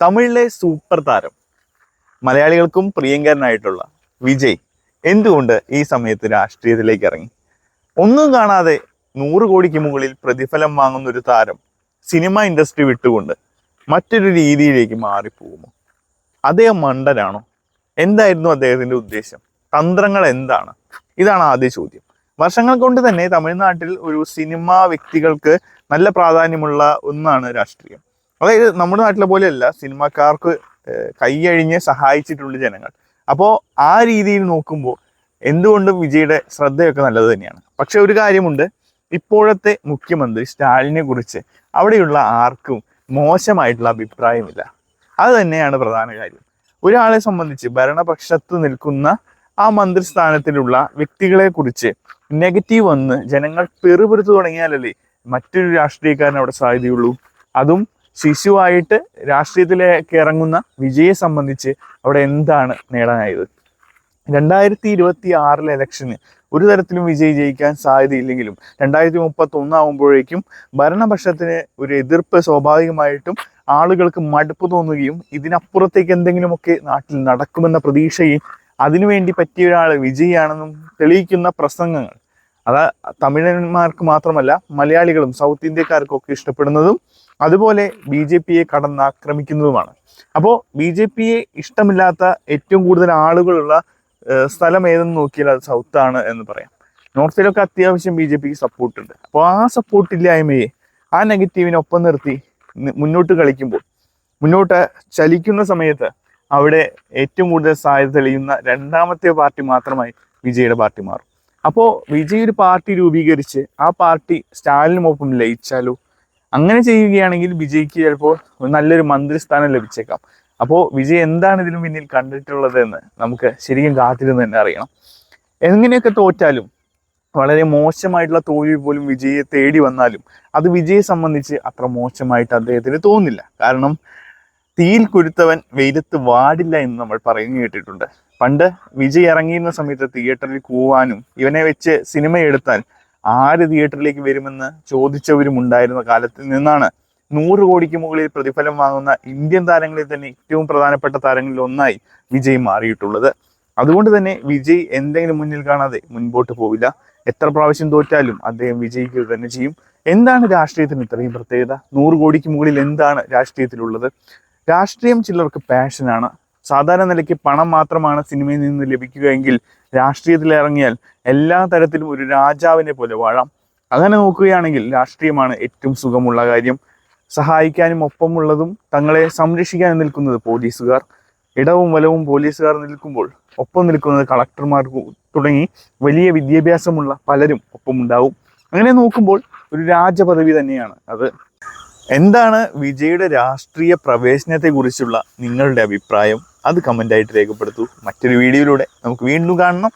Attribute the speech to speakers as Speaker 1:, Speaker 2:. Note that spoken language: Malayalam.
Speaker 1: തമിഴിലെ സൂപ്പർ താരം മലയാളികൾക്കും പ്രിയങ്കരനായിട്ടുള്ള വിജയ് എന്തുകൊണ്ട് ഈ സമയത്ത് രാഷ്ട്രീയത്തിലേക്ക് ഇറങ്ങി? ഒന്നും കാണാതെ നൂറ് കോടിക്ക് മുകളിൽ പ്രതിഫലം വാങ്ങുന്ന ഒരു താരം സിനിമ ഇൻഡസ്ട്രി വിട്ടുകൊണ്ട് മറ്റൊരു രീതിയിലേക്ക് മാറിപ്പോകുമോ? അദ്ദേഹം മണ്ടനാണോ? എന്തായിരുന്നു അദ്ദേഹത്തിന്റെ ഉദ്ദേശം? തന്ത്രങ്ങൾ എന്താണ്? ഇതാണ് ആദ്യ ചോദ്യം. വർഷങ്ങൾ കൊണ്ട് തന്നെ തമിഴ്നാട്ടിൽ ഒരു സിനിമാ വ്യക്തികൾക്ക് നല്ല പ്രാധാന്യമുള്ള ഒന്നാണ് രാഷ്ട്രീയം. അതായത് നമ്മുടെ നാട്ടിലെ പോലെയല്ല സിനിമാക്കാർക്ക് കൈയഴിഞ്ഞ് സഹായിച്ചിട്ടുള്ള ജനങ്ങൾ. അപ്പോൾ ആ രീതിയിൽ നോക്കുമ്പോൾ എന്തുകൊണ്ടും വിജയുടെ ശ്രദ്ധയൊക്കെ നല്ലത് തന്നെയാണ്. പക്ഷെ ഒരു കാര്യമുണ്ട് ഇപ്പോഴത്തെ മുഖ്യമന്ത്രി സ്റ്റാലിനെ കുറിച്ച് അവിടെയുള്ള ആർക്കും മോശമായിട്ടുള്ള അഭിപ്രായമില്ല. അത് തന്നെയാണ് പ്രധാന കാര്യം. ഒരാളെ സംബന്ധിച്ച് ഭരണപക്ഷത്ത് നിൽക്കുന്ന ആ മന്ത്രിസ്ഥാനത്തിലുള്ള വ്യക്തികളെ കുറിച്ച് നെഗറ്റീവ് വന്ന് ജനങ്ങൾ പെറുപെടുത്തു തുടങ്ങിയാലല്ലേ മറ്റൊരു രാഷ്ട്രീയക്കാരൻ അവിടെ സാധ്യതയുള്ളൂ. അതും ശിശുവായിട്ട് രാഷ്ട്രീയത്തിലേക്ക് ഇറങ്ങുന്ന വിജയെ സംബന്ധിച്ച് അവിടെ എന്താണ് നേടാനായത്? രണ്ടായിരത്തി ഇരുപത്തി ആറിലെ ഇലക്ഷന് ഒരു തരത്തിലും വിജയി ജയിക്കാൻ സാധ്യതയില്ലെങ്കിലും രണ്ടായിരത്തി മുപ്പത്തി ഒന്നാകുമ്പോഴേക്കും ഭരണപക്ഷത്തിന് ഒരു എതിർപ്പ് സ്വാഭാവികമായിട്ടും ആളുകൾക്ക് മടുപ്പ് തോന്നുകയും ഇതിനപ്പുറത്തേക്ക് എന്തെങ്കിലുമൊക്കെ നാട്ടിൽ നടക്കുമെന്ന പ്രതീക്ഷയും അതിനുവേണ്ടി പറ്റിയ ഒരാൾ വിജയിയാണെന്നും തെളിയിക്കുന്ന പ്രസംഗങ്ങൾ അത് തമിഴന്മാർക്ക് മാത്രമല്ല മലയാളികളും സൗത്ത് ഇന്ത്യക്കാർക്കൊക്കെ ഇഷ്ടപ്പെടുന്നതും അതുപോലെ ബി ജെ പിയെ കടന്നാക്രമിക്കുന്നതുമാണ്. അപ്പോൾ ബി ജെ പിയെ ഇഷ്ടമില്ലാത്ത ഏറ്റവും കൂടുതൽ ആളുകളുള്ള സ്ഥലം ഏതെന്ന് നോക്കിയാൽ അത് സൗത്ത് ആണ് എന്ന് പറയാം. നോർത്തിലൊക്കെ അത്യാവശ്യം ബി ജെ പിക്ക് സപ്പോർട്ട് ഉണ്ട് അപ്പോൾ ആ സപ്പോർട്ട് ഇല്ലായ്മയെ ആ നെഗറ്റീവിനൊപ്പം നിർത്തി മുന്നോട്ട് കളിക്കുമ്പോൾ മുന്നോട്ട് ചലിക്കുന്ന സമയത്ത് അവിടെ ഏറ്റവും കൂടുതൽ സാധ്യത തെളിയുന്ന രണ്ടാമത്തെ പാർട്ടി മാത്രമായി വിജയുടെ പാർട്ടി മാറും. അപ്പോൾ വിജയ് ഒരു പാർട്ടി രൂപീകരിച്ച് ആ പാർട്ടി സ്റ്റാലിനുമൊപ്പം ലയിച്ചാലോ? അങ്ങനെ ചെയ്യുകയാണെങ്കിൽ വിജയ്ക്ക് ചിലപ്പോൾ നല്ലൊരു മന്ത്രിസ്ഥാനം ലഭിച്ചേക്കാം. അപ്പോൾ വിജയ് എന്താണ് ഇതിനു പിന്നിൽ കണ്ടിട്ടുള്ളത് എന്ന് നമുക്ക് ശരിക്കും കാത്തിരുന്ന് തന്നെ അറിയണം. എങ്ങനെയൊക്കെ തോറ്റാലും വളരെ മോശമായിട്ടുള്ള തോൽവി പോലും വിജയെ തേടി വന്നാലും അത് വിജയെ സംബന്ധിച്ച് അത്ര മോശമായിട്ട് അദ്ദേഹത്തിന് തോന്നില്ല. കാരണം തീയിൽ കുരുത്തവൻ വെയിലത്ത് വാടില്ല എന്ന് നമ്മൾ പറയുന്നു കേട്ടിട്ടുണ്ട്. പണ്ട് വിജയ് ഇറങ്ങിയിരുന്ന സമയത്ത് തിയേറ്ററിൽ കൂവാനും ഇവനെ വെച്ച് സിനിമ എടുത്താൽ ആര് തിയേറ്ററിലേക്ക് വരുമെന്ന് ചോദിച്ചവരും ഉണ്ടായിരുന്ന കാലത്തിൽ നിന്നാണ്. നൂറ് കോടിക്ക് മുകളിൽ പ്രതിഫലം വാങ്ങുന്ന ഇന്ത്യൻ താരങ്ങളിൽ തന്നെ ഏറ്റവും പ്രധാനപ്പെട്ട താരങ്ങളിൽ ഒന്നായി വിജയ് മാറിയിട്ടുള്ളത്. അതുകൊണ്ട് തന്നെ വിജയ് എന്തെങ്കിലും മുന്നിൽ കാണാതെ മുൻപോട്ട് പോവില്ല. എത്ര പ്രാവശ്യം തോറ്റാലും അദ്ദേഹം വിജയിക്കുക തന്നെ ചെയ്യും. എന്താണ് രാഷ്ട്രീയത്തിന് ഇത്രയും പ്രത്യേകത? നൂറ് കോടിക്ക് മുകളിൽ എന്താണ് രാഷ്ട്രീയത്തിലുള്ളത്? രാഷ്ട്രീയം ചിലർക്ക് പാഷനാണ് സാധാരണ നിലയ്ക്ക് പണം മാത്രമാണ് സിനിമയിൽ നിന്ന് ലഭിക്കുകയെങ്കിൽ രാഷ്ട്രീയത്തിൽ ഇറങ്ങിയാൽ എല്ലാ തരത്തിലും ഒരു രാജാവിനെ പോലെ വാഴാം. അങ്ങനെ നോക്കുകയാണെങ്കിൽ രാഷ്ട്രീയമാണ് ഏറ്റവും സുഖമുള്ള കാര്യം. സഹായിക്കാനും ഒപ്പമുള്ളതും തങ്ങളെ സംരക്ഷിക്കാനും നിൽക്കുന്നത് പോലീസുകാർ. ഇടവും വലവും പോലീസുകാർ നിൽക്കുമ്പോൾ ഒപ്പം നിൽക്കുന്നത് കളക്ടർമാർ തുടങ്ങി വലിയ വിദ്യാഭ്യാസമുള്ള പലരും ഒപ്പമുണ്ടാവും. അങ്ങനെ നോക്കുമ്പോൾ ഒരു രാജപദവി തന്നെയാണ് അത്. എന്താണ് വിജയുടെ രാഷ്ട്രീയ പ്രവേശനത്തെ കുറിച്ചുള്ള നിങ്ങളുടെ അഭിപ്രായം? അത് കമന്റായിട്ട് രേഖപ്പെടുത്തൂ. മറ്റൊരു വീഡിയോയിലൂടെ നമുക്ക് വീണ്ടും കാണണം.